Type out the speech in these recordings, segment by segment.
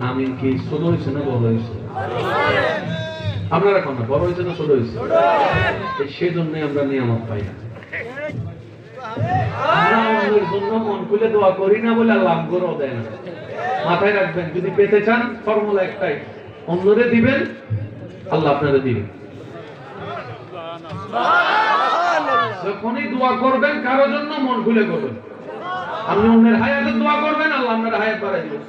আমিন কি ছোট হয়েছে না বড় হয়েছে? আপনারা কোন বড় হয়েছে না ছোট হয়েছে? এই সেজন্যই আমরা নিয়ামত পাই না। জন্য যখনই দোয়া করবেন কারোর জন্য মন খুলে করবেন আপনি অন্যের হায়াতের দোয়া করবেন, আল্লাহ আপনার হায়াত বাড়াই দিবেন।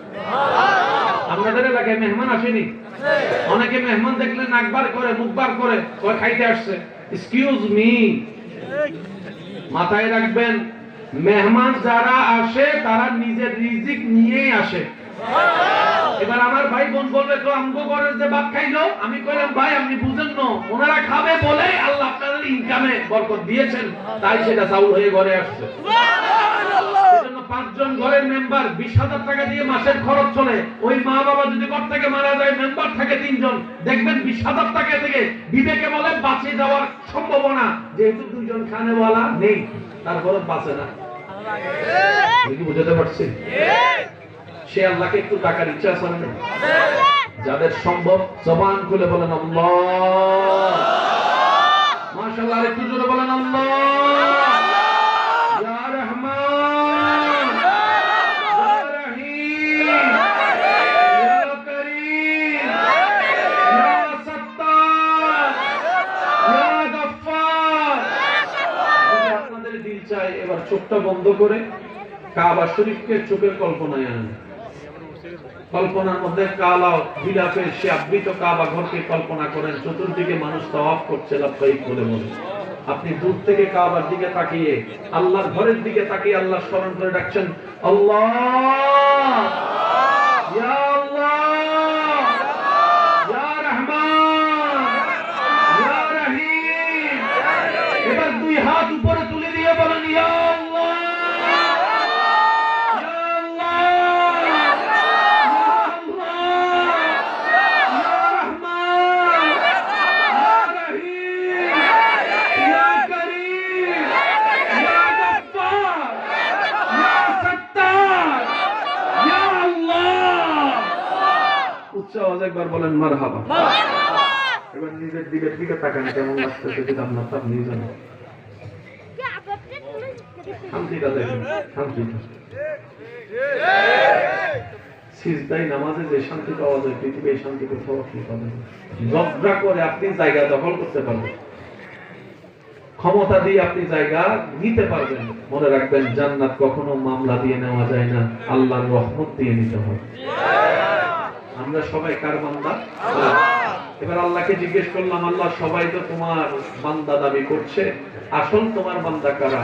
আপনাদের এলাকায় মেহমান আসেনি? অনেকে মেহমান দেখলে নাকবার করে মুখবার করে, কয় খাইতে আসছে। এক্সকিউজ মি মাথায় রাখবেন, মেহমান যারা আসে, তারা নিজের রিজিক নিয়েই আসে। এবার আমার ভাই বোন বলবে, তো আমগো করে যে ভাত খাইলো? আমি কইলাম, ভাই, আপনি বুঝেন না, ওনারা খাবে বলে আল্লাহ আপনাদের ইনকামে বরকত দিয়েছেন, তাই সেটা চাউল হয়ে ঘরে আসছে। পাঁচজন ঘরের মেম্বার বিশ হাজার টাকা দিয়ে মাসের খরচ চলে। ওই মা বাবা যদি ঘর থেকে মারা যায় মেম্বার থাকে তিনজন। দেখবেন বিশ হাজার টাকা থেকে বিবেকে বলে বাঁচিয়ে যাওয়ার সম্ভাবনা। যেহেতু নেই তারপরে বাঁচে না। বুঝাতে পারছি? সে আল্লাহকে একটু টাকার ইচ্ছা আছে যাদের সম্ভব জবান খুলে বলেন, আল্লাহ! মাশাআল্লাহ একটু চোখটা বন্ধ করে কাবা শরীফকে চোখের কল্পনায় আনেন কল্পনার মধ্যে কালা বিলাপের সে আবৃত কাবা ঘরকে কল্পনা করেন, চতুর্দিকে মানুষ তাওয়াফ করছে, লাভবাহিক বলে বলে আপনি দূর থেকে কাবার দিকে তাকিয়ে, আল্লাহর ঘরের দিকে তাকিয়ে আল্লাহ স্মরণ করে ডাকছেন, আল্লাহ! এবার দুই হাত উপরে উচ্চ আওয়াজে একবার বলেন মারহাবা। এবার নিজের দিকের দিকে তাকান কেমন লাগতেছে যদি আপনার তা আপনি জানেন শান্তিটা দেখেন শান্তিটা সিজদাই নামাজে যে শান্তি পাওয়া যায় পৃথিবী এই শান্তি কোথাও আপনি পাবেন না। করে আপনি জায়গা দখল করতে পারবেন ক্ষমতা দিয়ে আপনি জায়গা নিতে পারবেন মনে রাখবেন জান্নাত কখনো মামলা দিয়ে নেওয়া যায় না আল্লাহর রহমত দিয়ে নিতে হয় আমরা সবাই কার বান্দা? এবার আল্লাহকে জিজ্ঞেস করলাম আল্লাহ সবাই তো তোমার বান্দা দাবি করছে। আসল তোমার বান্দা কারা?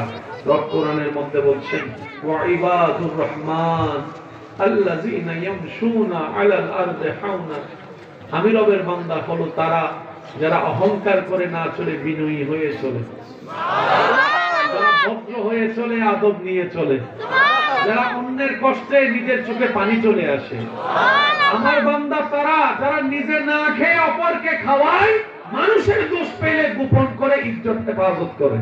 রব কোরআনের মধ্যে বলছেন ওয়াইবাদুর রহমান আল্লাযীনা ইয়ামশুনা আলাল আরদি হাওনা। আমি রবের বান্দা হলো তারা যারা অহংকার করে না চলে বিনয়ী হয়ে চলে। যারা ভদ্র হয়ে চলে আদব নিয়ে চলে। যারা অন্যের কষ্টে নিজের চোখে পানি চলে আসে। আমার বান্দা তারা যারা নিজে না খেয়ে অপরকে খাওয়ায় মানুষের দোষ পেলে গোপন করে ইজ্জত হেফাজত করে।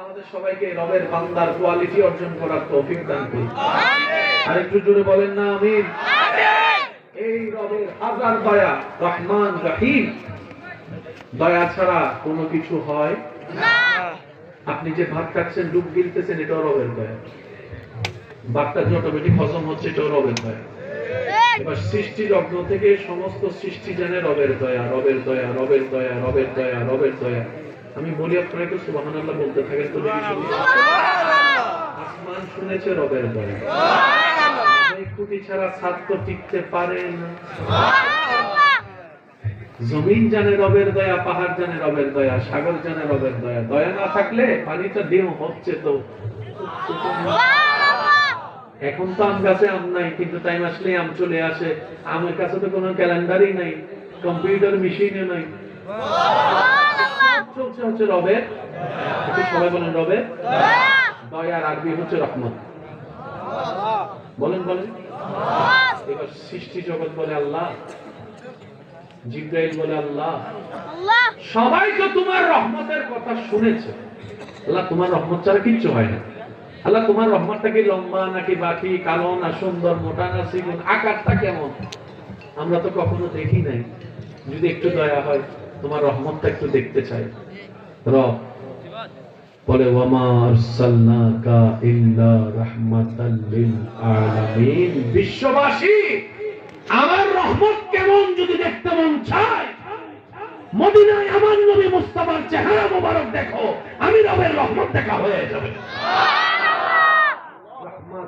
আমাদের সবাইকে রবের বান্দার কোয়ালিটি অর্জন করার তৌফিক দান করুন। আর একটু জোরে বলেন না আমিন। এই রবের হাজার দয়া রহমান রহিম। দয়া ছাড়া কোনো কিছু হয়? আপনি যে ভাত খাচ্ছেন ডুব গিলতেছেন এটাও রবের দয়া। ভাতটা যে অটোমেটিক হজম হচ্ছে এটাও রবের দয়া। এবার সৃষ্টি লগ্ন থেকে সমস্ত সৃষ্টি জানে রবের দয়া রবের দয়া রবের দয়া রবের দয়া রবের দয়া। আমি বলি আপনারা একটু সুবাহান আল্লাহ বলতে থাকেন তো আসমান শুনেছে রবের দয়া। খুঁটি ছাড়া ছাদ তো টিকতে পারে না। জমিন জানে রবের দয়া পাহাড় জানে রবের দয়া সাগর জানে রবের দয়া। দয়া না থাকলে পানিটা ডিম হচ্ছে তো। এখন তো আম গাছে আম নাই কিন্তু টাইম আসলে আম চলে আসে। আমের কাছে তো কোনো ক্যালেন্ডারই নাই কম্পিউটার মেশিনও নাই। চলছে হচ্ছে রবে সবাই বলেন রবে দয়ার আরবি হচ্ছে রহমত। বলেন বলেন। এবার সৃষ্টি জগৎ বলে আল্লাহ জিব্রাইল বলে আল্লাহ। সবাই তো তোমার রহমতের কথা শুনেছে। আল্লাহ তোমার রহমত ছাড়া কিচ্ছু হয় না। আল্লাহ, তোমার রহমতটা কি লম্বা নাকি বাকি? কালো না সুন্দর, মোটা না সিগুন আকারটা কেমন? আমরা তো কখনো দেখি নাই। যদি একটু দয়া হয়, তোমার রহমতটা একটু দেখতে চাই। রব, বলে ইল্লা লিল আলামিন। বিশ্ববাসী, আমার রহমত কেমন যদি দেখতে মন চায়? মদিনায় আমার নবী মুস্তাফার চেহারা মোবারক দেখো, আমি রবের রহমত দেখা হয়ে যাবে।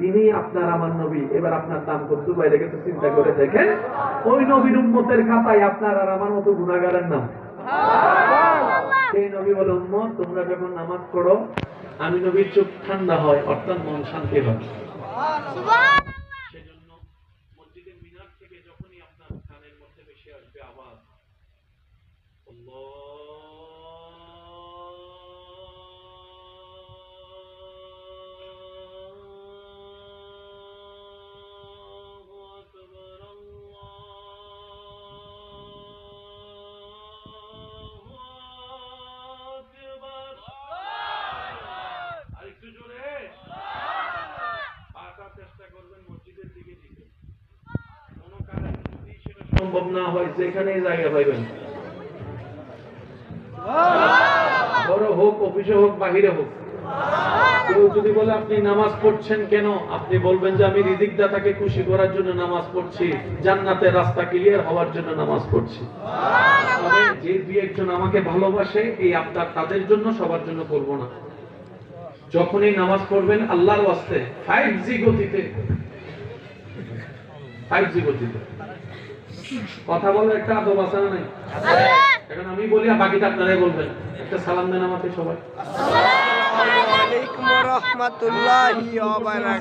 তিনি আপনার আমার নবী। এবার আপনার নাম করতে বাইরে গেছে চিন্তা করে দেখেন ওই নবীর উম্মতের খাতায় আপনার আর আমার মতো গুণাগারের নাম। সেই নবী বলে উম্মত তোমরা যখন নামাজ পড়ো আমি নবীর চোখ ঠান্ডা হয় অর্থাৎ মন শান্তি হয়। সেজন্য মসজিদের মিনার থেকে যখনই আপনার কানের মধ্যে বেশি আসবে আওয়াজ সম্ভব না হয়, যেখানেই জায়গা পাইবেন। বড় হোক, অফিসে হোক, বাহিরে হোক। কেউ যদি বলে, আপনি নামাজ পড়ছেন কেন? আপনি বলবেন যে, আমি রিজিক দাতাকে খুশি করার জন্য নামাজ পড়ছি। জান্নাতের রাস্তা ক্লিয়ার হওয়ার জন্য নামাজ পড়ছি। যে দুই একজন আমাকে ভালোবাসে, এই আপনার তাদের জন্য, সবার জন্য করব না। যখনই নামাজ পড়বেন, আল্লাহর ওয়াস্তে ফাইভ জি গতিতে। ফাইভ জি গতিতে। কথা বলার একটা আদব আছে না নাই? এখন আমি বলি আর বাকিটা আপনারাই বলবেন। একটা সালাম দেন আমাকে সবাই। আলাইকুম রহমতুল্লাহি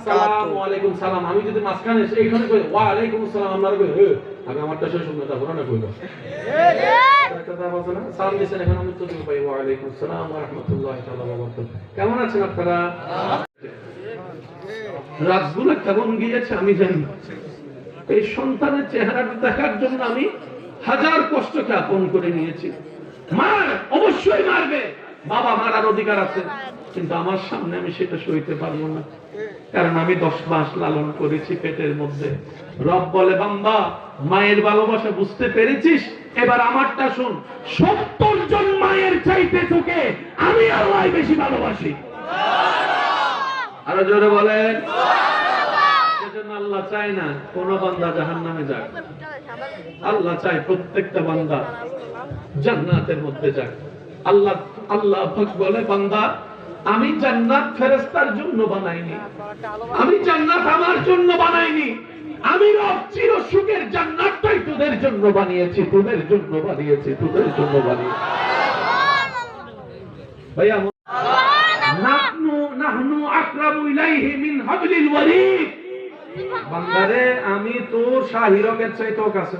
সালাম ওয়ালাইকুম সালাম। আমি যদি মাঝখানে এইখানে কই ওয়া আলাইকুম আসসালাম আমরা কই? হে আগে আমারটা শেষ শুনবে তারপর না কইলো একটা কথা বলছো না? সালাম দিয়েছেন এখন আমি তো দিব ভাই ওয়া আলাইকুম আসসালাম ওয়া রাহমাতুল্লাহি তাআলা ওয়া বারাকাতুহু। কেমন আছেন আপনারা? রাতগুলো কেমন গিয়েছে আমি জানি। এই সন্তানের চেহারাটা দেখার জন্য আমি হাজার কষ্টকে আপন করে নিয়েছি। মার অবশ্যই মারবে। বাবা মারার অধিকার আছে। কিন্তু আমার সামনে আমি সেটা সইতে পারব না। কারণ আমি দশ মাস লালন করেছি পেটের মধ্যে। রব বলে বাম্বা মায়ের ভালোবাসা বুঝতে পেরেছিস? এবার আমারটা শুন। সত্তর জন মায়ের চাইতে তোকে আমি আল্লাহ বেশি ভালোবাসি। আরও জোরে বলেন। সেজন্য আল্লাহ চায় না কোন বান্দা জাহান নামে যাক। আল্লাহ চায় প্রত্যেকটা বান্দা জান্নাতের মধ্যে যাক। আল্লাহ আল্লাহ বলে বান্দা আমি জান্নাত ফেরেশতার জন্য বানাইনি। আমি জান্নাত আমার জন্য বানাইনি। আমি রব চির সুখের জান্নাতটাই তোদের জন্য বানিয়েছি তোদের জন্য বানিয়েছি তোদের জন্য বানিয়েছি। ভাইয়া নাহনু নাহনু আকরাবু ইলাইহি মিন হাবলিল ওয়ারিদ। বান্দারে, আমি তোর শাহিরকের চাইতেও কাছে।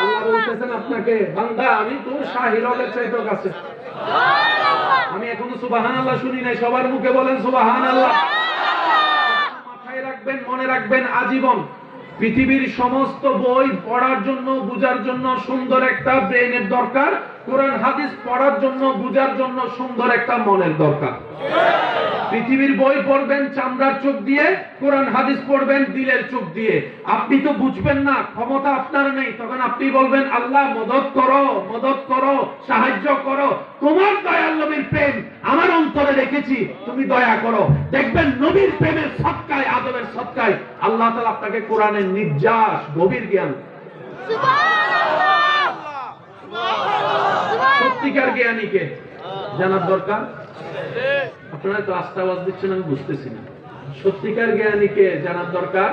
আল্লাহ বলতেছেন আপনাকে, বান্দা, আমি তোর শাহিরকের চাইতেও কাছে। আমি সুবাহান আল্লাহ শুনি নাই, সবার মুখে বলেন সুবাহান আল্লাহ মাথায় রাখবেন, মনে রাখবেন, আজীবন পৃথিবীর সমস্ত বই পড়ার জন্য বুঝার জন্য সুন্দর একটা ব্রেনের দরকার। কোরআন, হাদিস পড়ার জন্য বুঝার জন্য সুন্দর একটা মনের দরকার। পৃথিবীর বই পড়বেন চামড়ার চোখ দিয়ে কোরআন হাদিস পড়বেন দিলের চোখ দিয়ে। আপনি তো বুঝবেন না ক্ষমতা আপনার নেই তখন আপনি বলবেন আল্লাহ মদত করো মদত করো সাহায্য করো। তোমার দয়াল নবীর প্রেম আমার অন্তরে রেখেছি তুমি দয়া করো। দেখবেন নবীর প্রেমের সৎকায় আদবের সৎকায় আল্লাহ তালা আপনাকে কোরআনের নির্যাস গভীর জ্ঞান সত্যিকার জ্ঞানীকে জানার দরকার? আপনারা তো আস্থা আওয়াজ দিচ্ছেন আমি বুঝতেছি না। সত্যিকার জ্ঞানীকে জানার দরকার?